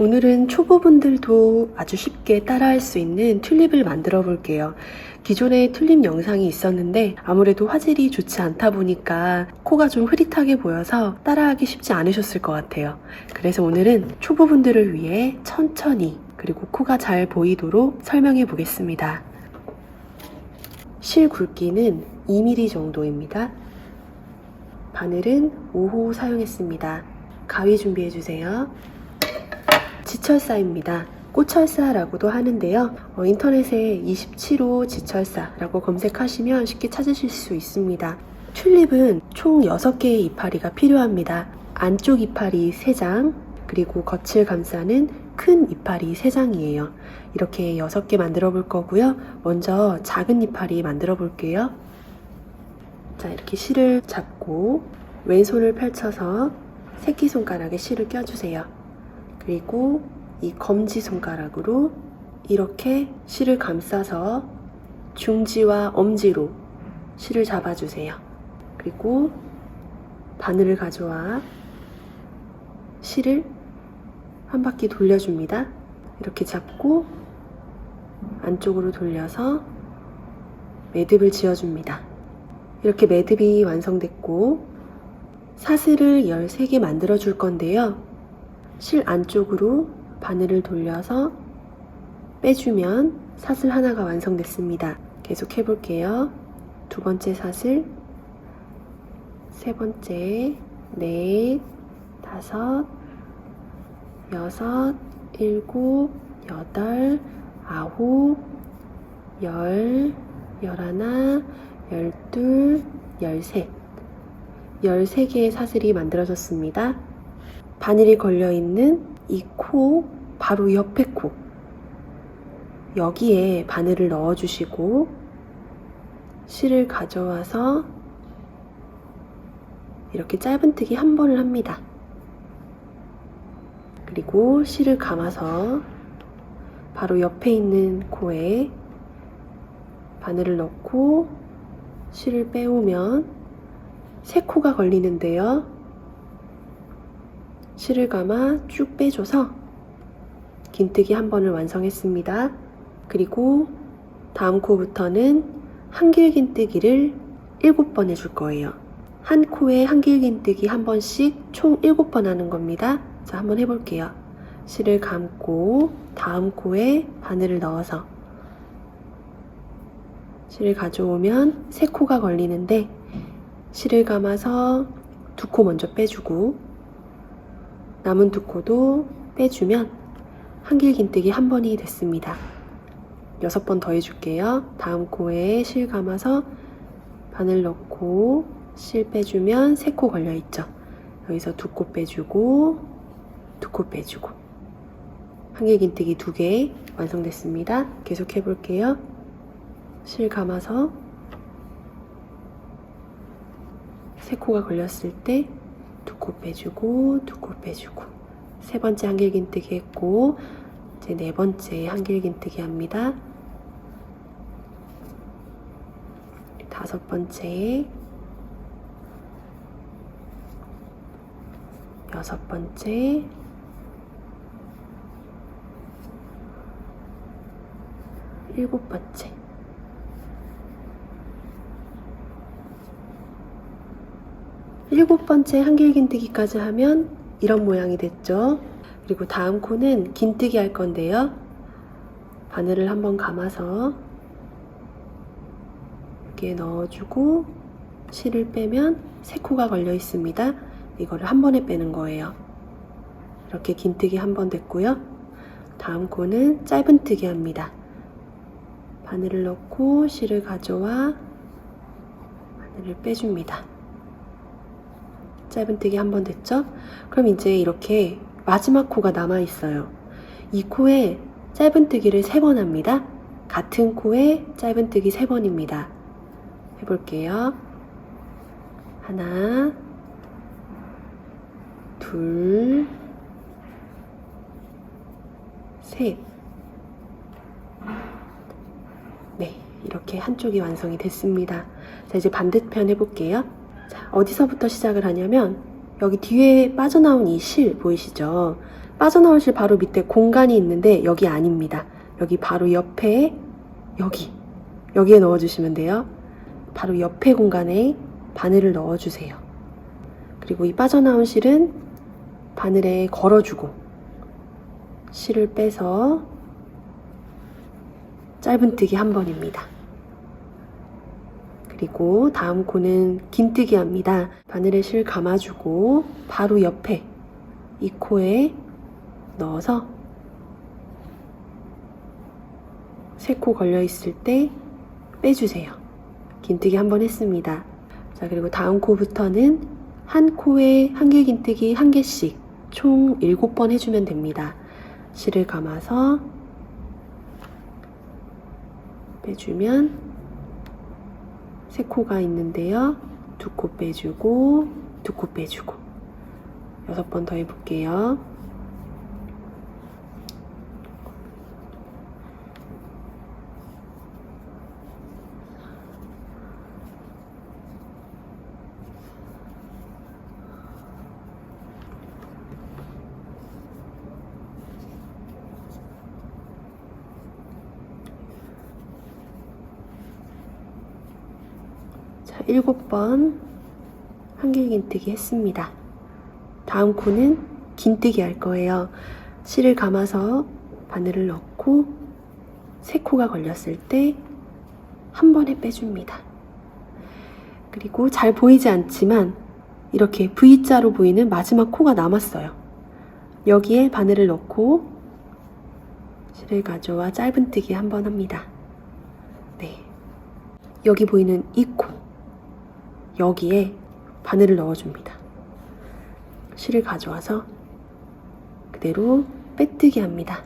오늘은 초보분들도 아주 쉽게 따라할 수 있는 튤립을 만들어 볼게요. 기존에 튤립 영상이 있었는데 아무래도 화질이 좋지 않다 보니까 코가 좀 흐릿하게 보여서 따라하기 쉽지 않으셨을 것 같아요. 그래서 오늘은 초보분들을 위해 천천히 그리고 코가 잘 보이도록 설명해 보겠습니다. 실 굵기는 2mm 정도입니다. 바늘은 5호 사용했습니다. 가위 준비해 주세요. 지철사입니다. 꽃철사라고도 하는데요. 어, 인터넷에 27호 지철사라고 검색하시면 쉽게 찾으실 수 있습니다. 튤립은 총 6개의 이파리가 필요합니다. 안쪽 이파리 3장, 그리고 겉을 감싸는 큰 이파리 3장이에요. 이렇게 6개 만들어 볼 거고요. 먼저 작은 이파리 만들어 볼게요. 자, 이렇게 실을 잡고 왼손을 펼쳐서 새끼손가락에 실을 껴주세요. 그리고 이 검지 손가락으로 이렇게 실을 감싸서 중지와 엄지로 실을 잡아주세요. 그리고 바늘을 가져와 실을 한 바퀴 돌려줍니다. 이렇게 잡고 안쪽으로 돌려서 매듭을 지어줍니다. 이렇게 매듭이 완성됐고 사슬을 13개 만들어 줄 건데요. 실 안쪽으로 바늘을 돌려서 빼주면 사슬 하나가 완성됐습니다. 계속 해볼게요. 두 번째 사슬, 세 번째, 넷, 다섯, 여섯, 일곱, 여덟, 아홉, 열, 열하나, 열둘, 열셋. 13개의 사슬이 만들어졌습니다. 바늘이 걸려있는 이 코 바로 옆에 코 여기에 바늘을 넣어주시고 실을 가져와서 이렇게 짧은뜨기 한 번을 합니다. 그리고 실을 감아서 바로 옆에 있는 코에 바늘을 넣고 실을 빼오면 새 코가 걸리는데요. 실을 감아 쭉 빼줘서 긴뜨기 한 번을 완성했습니다. 그리고 다음 코부터는 한길 긴뜨기를 7번 해줄 거예요. 한 코에 한길 긴뜨기 한 번씩 총 7번 하는 겁니다. 자, 한번 해볼게요. 실을 감고 다음 코에 바늘을 넣어서 실을 가져오면 세 코가 걸리는데 실을 감아서 두 코 먼저 빼주고 남은 두 코도 빼주면 한길 긴뜨기 한 번이 됐습니다. 여섯 번 더 해줄게요. 다음 코에 실 감아서 바늘 넣고 실 빼주면 세 코 걸려있죠. 여기서 두 코 빼주고 두 코 빼주고 한길 긴뜨기 두 개 완성됐습니다. 계속 해볼게요. 실 감아서 세 코가 걸렸을 때 두 코 빼주고 두 코 빼주고 세 번째 한길긴뜨기 했고 이제 네 번째 한길긴뜨기 합니다. 다섯 번째 여섯 번째 일곱 번째 일곱 번째 한길 긴뜨기까지 하면 이런 모양이 됐죠. 그리고 다음 코는 긴뜨기 할 건데요. 바늘을 한번 감아서 이렇게 넣어주고 실을 빼면 세 코가 걸려 있습니다. 이거를 한 번에 빼는 거예요. 이렇게 긴뜨기 한 번 됐고요. 다음 코는 짧은뜨기 합니다. 바늘을 넣고 실을 가져와 바늘을 빼줍니다. 짧은뜨기 한 번 됐죠? 그럼 이제 이렇게 마지막 코가 남아 있어요. 이 코에 짧은뜨기를 세 번 합니다. 같은 코에 짧은뜨기 세 번입니다. 해볼게요. 하나, 둘, 셋. 네, 이렇게 한쪽이 완성이 됐습니다. 자, 이제 반대편 해볼게요. 자, 어디서부터 시작을 하냐면 여기 뒤에 빠져나온 이 실 보이시죠? 빠져나온 실 바로 밑에 공간이 있는데 여기 아닙니다. 여기 바로 옆에 여기 여기에 넣어주시면 돼요. 바로 옆에 공간에 바늘을 넣어주세요. 그리고 이 빠져나온 실은 바늘에 걸어주고 실을 빼서 짧은뜨기 한 번입니다. 그리고 다음 코는 긴뜨기 합니다. 바늘에 실 감아주고 바로 옆에 이 코에 넣어서 세 코 걸려 있을 때 빼주세요. 긴뜨기 한 번 했습니다. 자, 그리고 다음 코부터는 한 코에 한길 긴뜨기 한 개씩 총 7번 해주면 됩니다. 실을 감아서 빼주면 세 코가 있는데요. 두 코 빼주고 두 코 빼주고 여섯 번 더 해볼게요. 자, 일곱 번 한길 긴뜨기 했습니다. 다음 코는 긴뜨기 할 거예요. 실을 감아서 바늘을 넣고 세 코가 걸렸을 때 한 번에 빼줍니다. 그리고 잘 보이지 않지만 이렇게 V자로 보이는 마지막 코가 남았어요. 여기에 바늘을 넣고 실을 가져와 짧은뜨기 한 번 합니다. 네. 여기 보이는 이 코. 여기에 바늘을 넣어줍니다. 실을 가져와서 그대로 빼뜨기 합니다.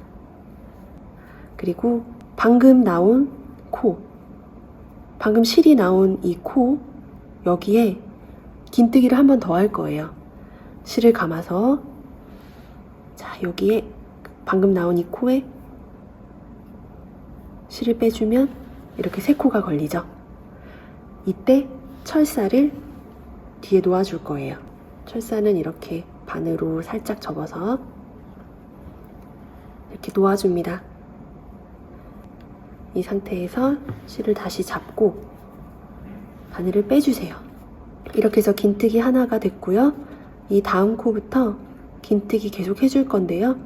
그리고 방금 나온 코, 방금 실이 나온 이 코, 여기에 긴뜨기를 한 번 더 할 거예요. 실을 감아서, 자, 여기에 방금 나온 이 코에 실을 빼주면 이렇게 세 코가 걸리죠. 이때 철사를 뒤에 놓아줄 거예요. 철사는 이렇게 반으로 살짝 접어서 이렇게 놓아줍니다. 이 상태에서 실을 다시 잡고 바늘을 빼주세요. 이렇게 해서 긴뜨기 하나가 됐고요. 이 다음 코부터 긴뜨기 계속 해줄 건데요.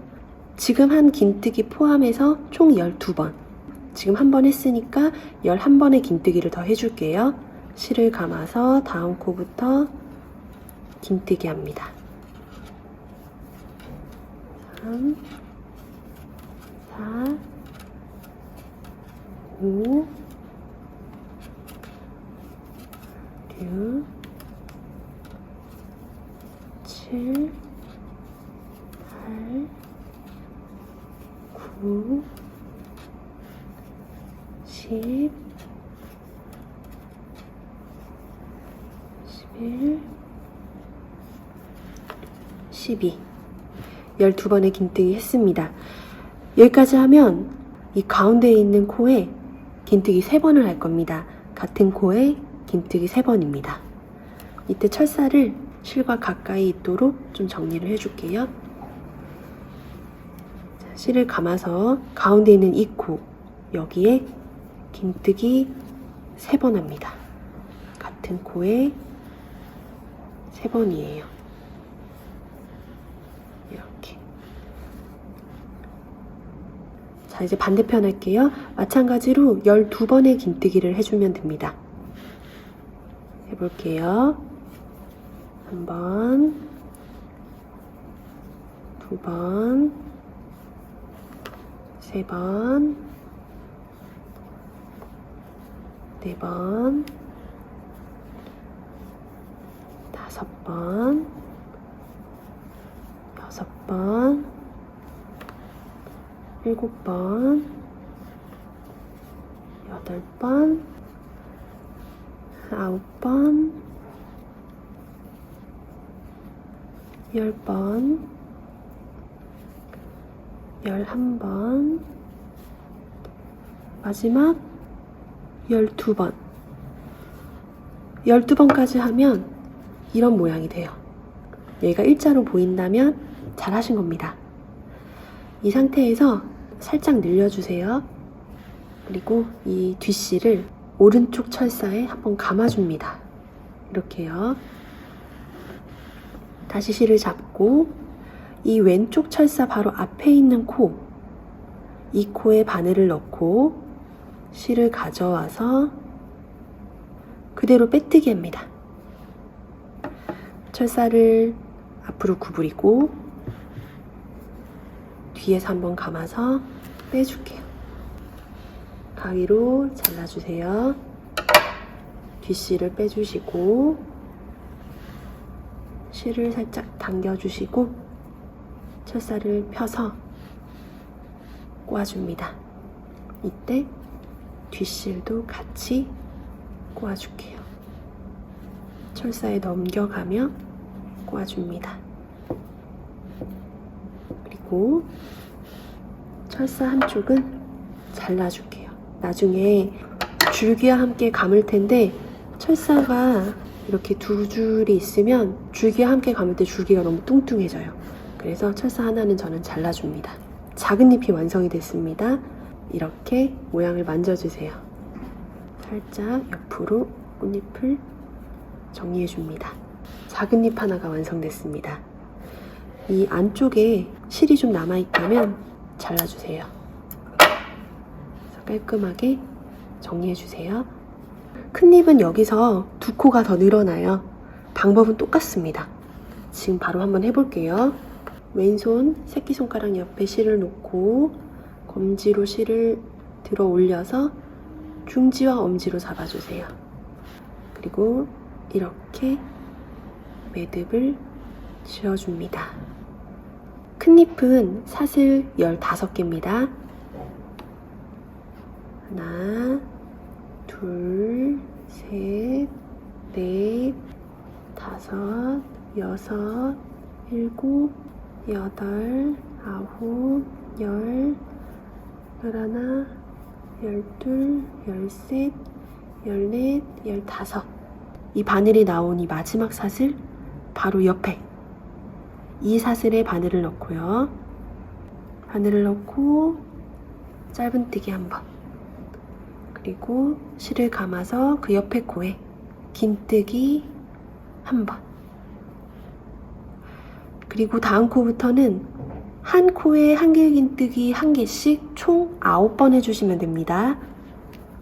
지금 한 긴뜨기 포함해서 총 12번. 지금 한 번 했으니까 11번의 긴뜨기를 더 해줄게요. 실을 감아서 다음 코부터 긴뜨기 합니다. 3, 4, 5, 6, 7, 8, 9, 10, 11, 12. 12번의 긴뜨기 했습니다. 여기까지 하면 이 가운데에 있는 코에 긴뜨기 3번을 할 겁니다. 같은 코에 긴뜨기 3번입니다. 이때 철사를 실과 가까이 있도록 좀 정리를 해줄게요. 자, 실을 감아서 가운데 있는 이 코, 여기에 긴뜨기 3번 합니다. 같은 코에 3번이에요. 이렇게. 자, 이제 반대편 할게요. 마찬가지로 12번의 긴뜨기를 해주면 됩니다. 해볼게요. 한 번, 두 번, 세 번, 네 번, 다섯 번, 여섯 번, 일곱 번, 여덟 번, 아홉 번, 열 번, 열한 번, 마지막 열두 번. 열두 번까지 하면 이런 모양이 돼요. 여기가 일자로 보인다면 잘 하신 겁니다. 이 상태에서 살짝 늘려주세요. 그리고 이 뒷실을 오른쪽 철사에 한번 감아줍니다. 이렇게요. 다시 실을 잡고 이 왼쪽 철사 바로 앞에 있는 코, 이 코에 바늘을 넣고 실을 가져와서 그대로 빼뜨기 합니다. 철사를 앞으로 구부리고 뒤에서 한번 감아서 빼줄게요. 가위로 잘라주세요. 뒷실을 빼주시고 실을 살짝 당겨주시고 철사를 펴서 꼬아줍니다. 이때 뒷실도 같이 꼬아줄게요. 철사에 넘겨가며 꼬아줍니다. 그리고 철사 한쪽은 잘라줄게요. 나중에 줄기와 함께 감을 텐데 철사가 이렇게 두 줄이 있으면 줄기와 함께 감을 때 줄기가 너무 뚱뚱해져요. 그래서 철사 하나는 저는 잘라줍니다. 작은 잎이 완성이 됐습니다. 이렇게 모양을 만져주세요. 살짝 옆으로 꽃잎을 정리해줍니다. 작은 잎 하나가 완성됐습니다. 이 안쪽에 실이 좀 남아있다면 잘라주세요. 깔끔하게 정리해주세요. 큰 잎은 여기서 두 코가 더 늘어나요. 방법은 똑같습니다. 지금 바로 한번 해볼게요. 왼손 새끼손가락 옆에 실을 놓고 검지로 실을 들어 올려서 중지와 엄지로 잡아주세요. 그리고 이렇게 매듭을 지어줍니다. 큰 잎은 사슬 15개입니다. 하나, 둘, 셋, 넷, 다섯, 여섯, 일곱, 여덟, 아홉, 열, 열하나, 열둘, 열셋, 열넷, 열다섯. 이 바늘이 나온 이 마지막 사슬 바로 옆에 이 사슬에 바늘을 넣고요. 바늘을 넣고 짧은뜨기 한 번. 그리고 실을 감아서 그 옆에 코에 긴뜨기 한 번. 그리고 다음 코부터는 한 코에 한길긴뜨기 한 개씩 총 9번 해주시면 됩니다.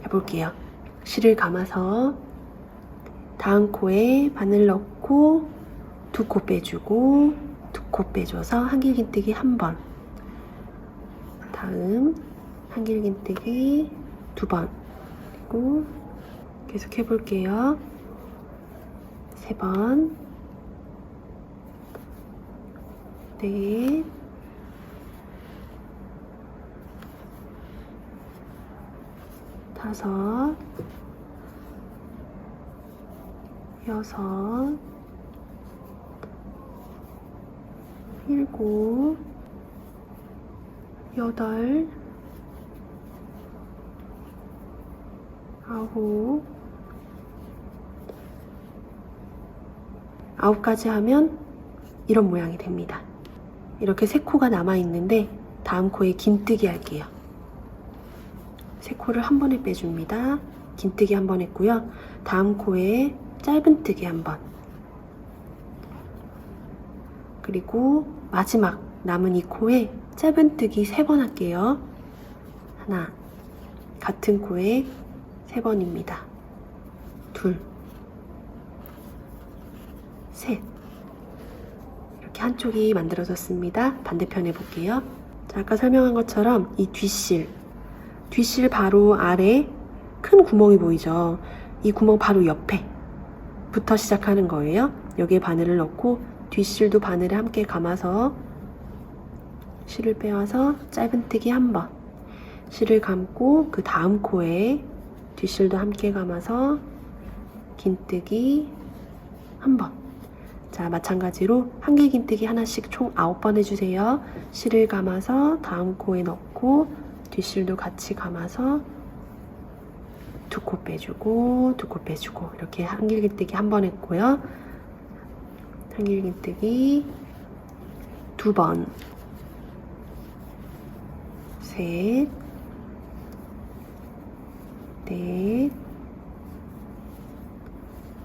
해볼게요. 실을 감아서 다음 코에 바늘 넣고 두 코 빼주고 두코 빼줘서 한길긴뜨기 한 번. 다음 한길긴뜨기 두 번. 그리고 계속 해볼게요. 세 번. 넷. 다섯. 여섯. 일곱. 여덟. 아홉. 아홉 가지 하면 이런 모양이 됩니다. 이렇게 세 코가 남아 있는데 다음 코에 긴뜨기 할게요. 세 코를 한 번에 빼줍니다. 긴뜨기 한 번 했고요. 다음 코에 짧은뜨기 한 번. 그리고 마지막 남은 이 코에 짧은뜨기 세번 할게요. 하나, 같은 코에 세 번입니다. 둘, 셋. 이렇게 한쪽이 만들어졌습니다. 반대편 해볼게요. 자, 아까 설명한 것처럼 이 뒷실, 뒷실 바로 아래 큰 구멍이 보이죠? 이 구멍 바로 옆에 부터 시작하는 거예요. 여기에 바늘을 넣고 뒷실도 바늘에 함께 감아서 실을 빼와서 짧은뜨기 한 번, 실을 감고 그 다음 코에 뒷실도 함께 감아서 긴뜨기 한 번. 자, 마찬가지로 한길긴뜨기 하나씩 총 9번 해주세요. 실을 감아서 다음 코에 넣고 뒷실도 같이 감아서 두 코 빼주고 두 코 빼주고 이렇게 한길긴뜨기 한 번 했고요. 한길긴뜨기 두 번, 셋, 넷,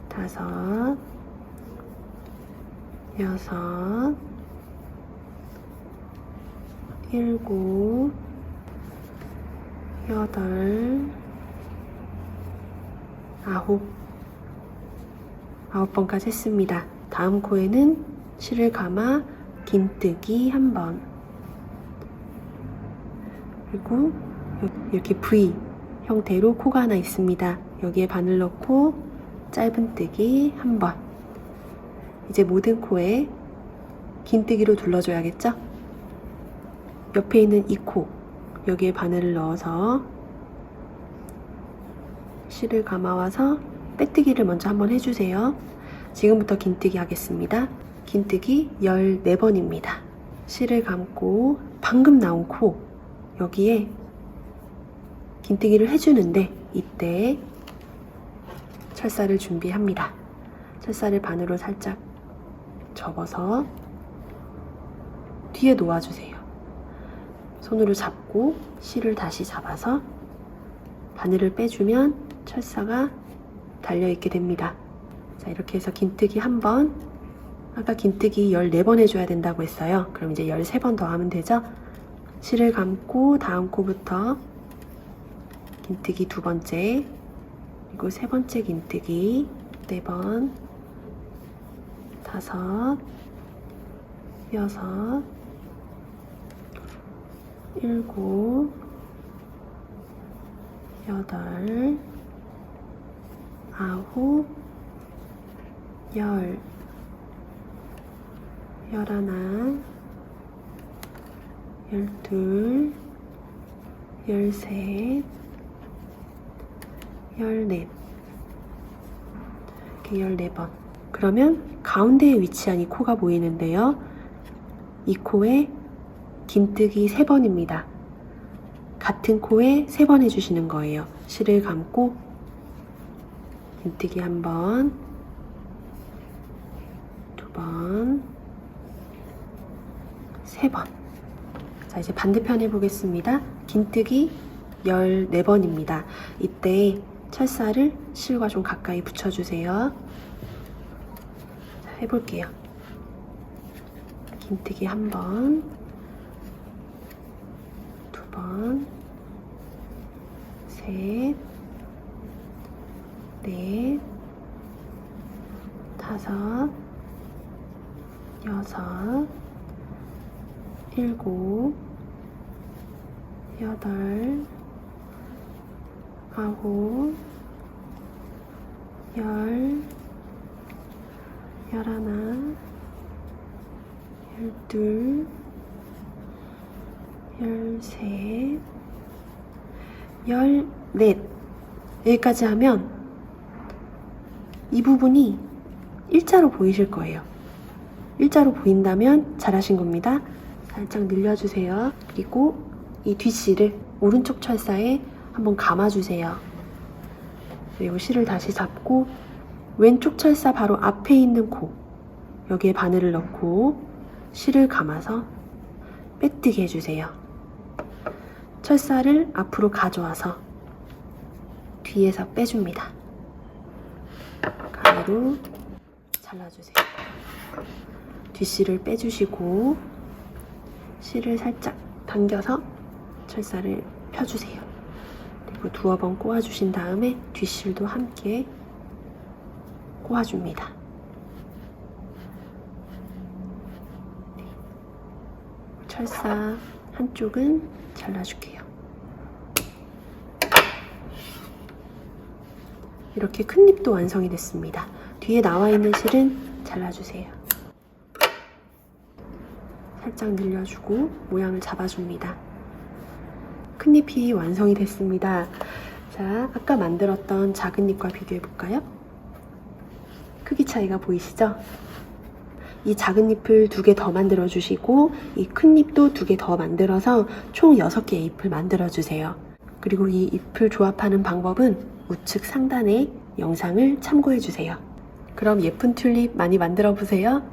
다섯, 여섯, 일곱, 여덟, 아홉, 아홉 번까지 했습니다. 다음 코에는 실을 감아 긴뜨기 한 번. 그리고 이렇게 V 형태로 코가 하나 있습니다. 여기에 바늘 넣고 짧은 뜨기 한 번. 이제 모든 코에 긴뜨기로 둘러줘야겠죠? 옆에 있는 이 코, 여기에 바늘을 넣어서 실을 감아와서 빼뜨기를 먼저 한번 해주세요. 지금부터 긴뜨기 하겠습니다. 긴뜨기 14번입니다. 실을 감고 방금 나온 코 여기에 긴뜨기를 해주는데 이때 철사를 준비합니다. 철사를 반으로 살짝 접어서 뒤에 놓아주세요. 손으로 잡고 실을 다시 잡아서 바늘을 빼주면 철사가 달려있게 됩니다. 자, 이렇게 해서 긴뜨기 한 번, 아까 긴뜨기 14번 해줘야 된다고 했어요. 그럼 이제 13번 더 하면 되죠? 실을 감고 다음 코부터 긴뜨기 두 번째, 그리고 세 번째 긴뜨기 네 번, 다섯, 여섯, 일곱, 여덟, 아홉, 열, 열하나, 열둘, 열셋, 열넷. 이렇게 열네 번. 그러면 가운데에 위치한 이 코가 보이는데요. 이 코에 긴뜨기 세 번입니다. 같은 코에 세 번 해주시는 거예요. 실을 감고 긴뜨기 한 번, 3번. 자, 이제 반대편 해보겠습니다. 긴뜨기 14번입니다. 이때 철사를 실과 좀 가까이 붙여주세요. 자, 해볼게요. 긴뜨기 한 번, 두 번, 셋, 넷, 다섯, 여섯, 일곱, 여덟, 아홉, 열, 열하나, 열둘, 열셋, 열넷. 여기까지 하면 이 부분이 일자로 보이실 거예요. 일자로 보인다면 잘하신 겁니다. 살짝 늘려주세요. 그리고 이 뒷실을 오른쪽 철사에 한번 감아주세요. 그리고 실을 다시 잡고 왼쪽 철사 바로 앞에 있는 코 여기에 바늘을 넣고 실을 감아서 빼뜨게 해주세요. 철사를 앞으로 가져와서 뒤에서 빼줍니다. 가위로 잘라주세요. 뒷실을 빼주시고 실을 살짝 당겨서 철사를 펴주세요. 그리고 두어 번 꼬아주신 다음에 뒷실도 함께 꼬아줍니다. 네. 철사 한쪽은 잘라줄게요. 이렇게 큰 립도 완성이 됐습니다. 뒤에 나와 있는 실은 잘라주세요. 살짝 늘려주고 모양을 잡아줍니다. 큰 잎이 완성이 됐습니다. 자, 아까 만들었던 작은 잎과 비교해 볼까요? 크기 차이가 보이시죠? 이 작은 잎을 두 개 더 만들어 주시고 이 큰 잎도 두 개 더 만들어서 총 6개의 잎을 만들어 주세요. 그리고 이 잎을 조합하는 방법은 우측 상단의 영상을 참고해 주세요. 그럼 예쁜 튤립 많이 만들어 보세요.